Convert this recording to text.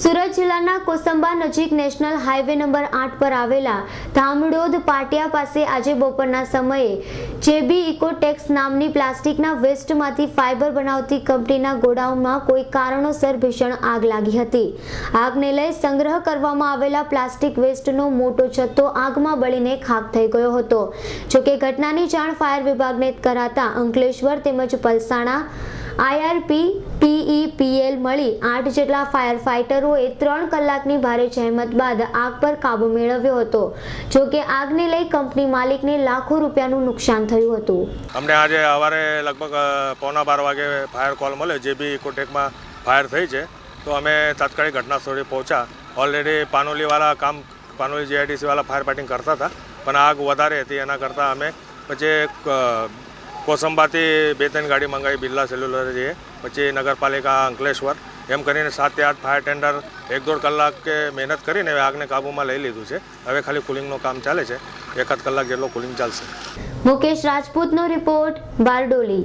સુરત જિલ્લાના કોસંબા નજીક national highway number આઠ પર આવેલા ધામડોદ પાટિયા પાસે આજે બપોરના સમયે જેબી ઇકોટેક્સ નામની પ્લાસ્ટિકના વેસ્ટમાંથી ફાઇબર બનાવતી કંપનીના ગોડાઉનમાં કોઈ કારણોસર ભીષણ આગ લાગી હતી. આગને લઈ સંગ્રહ કરવામાં આવેલા પ્લાસ્ટિક વેસ્ટનો મોટો જથ્થો આગમાં બળીને ખાક થઈ ગયો હતો. જોકે ઘટનાની જાણ ફાયર વિભાગને કરાતા અંકલેશ્વર તેમજ પલસાણા આઈઆરપી પીઈપીએલ મળી આઠ જેટલા ફાયર ફાઇટરોએ ત્રણ કલાકની ભારે જહેમત બાદ આગ પર કાબુ મેળવ્યો હતો. જો કે આગને લઈ કંપની માલિકને લાખો રૂપિયાનું નુકસાન થયું હતું. અમને આજે સવારે લગભગ પોણા બાર વાગે ફાયર કોલ મળ્યો, જે બી ઇકોટેકમાં ફાયર થઈ છે. તો અમે તાત્કાલિક ઘટના સ્થળે પહોંચ્યા. ઓલરેડી પાનોલીવાળા કામ, પાનોલી જીઆઈડીસીવાળા ફાયર ફાઇટિંગ કરતા હતા. પણ આગ વધારે હતી, એના કરતાં અમે પછી કોસંબાથી બે ત્રણ ગાડી મંગાવી, બિરલા સેલ્યુલર જઈએ પછી નગરપાલિકા અંકલેશ્વર. એમ કરીને સાતથી આઠ ફાયર ટેન્ડર એક દોઢ કલાક કે મહેનત કરીને આગને કાબૂમાં લઈ લીધું છે. હવે ખાલી કુલિંગનું કામ ચાલે છે. એકાદ કલાક જેટલો કુલિંગ ચાલશે. મુકેશ રાજપૂતનો રિપોર્ટ બારડોલી.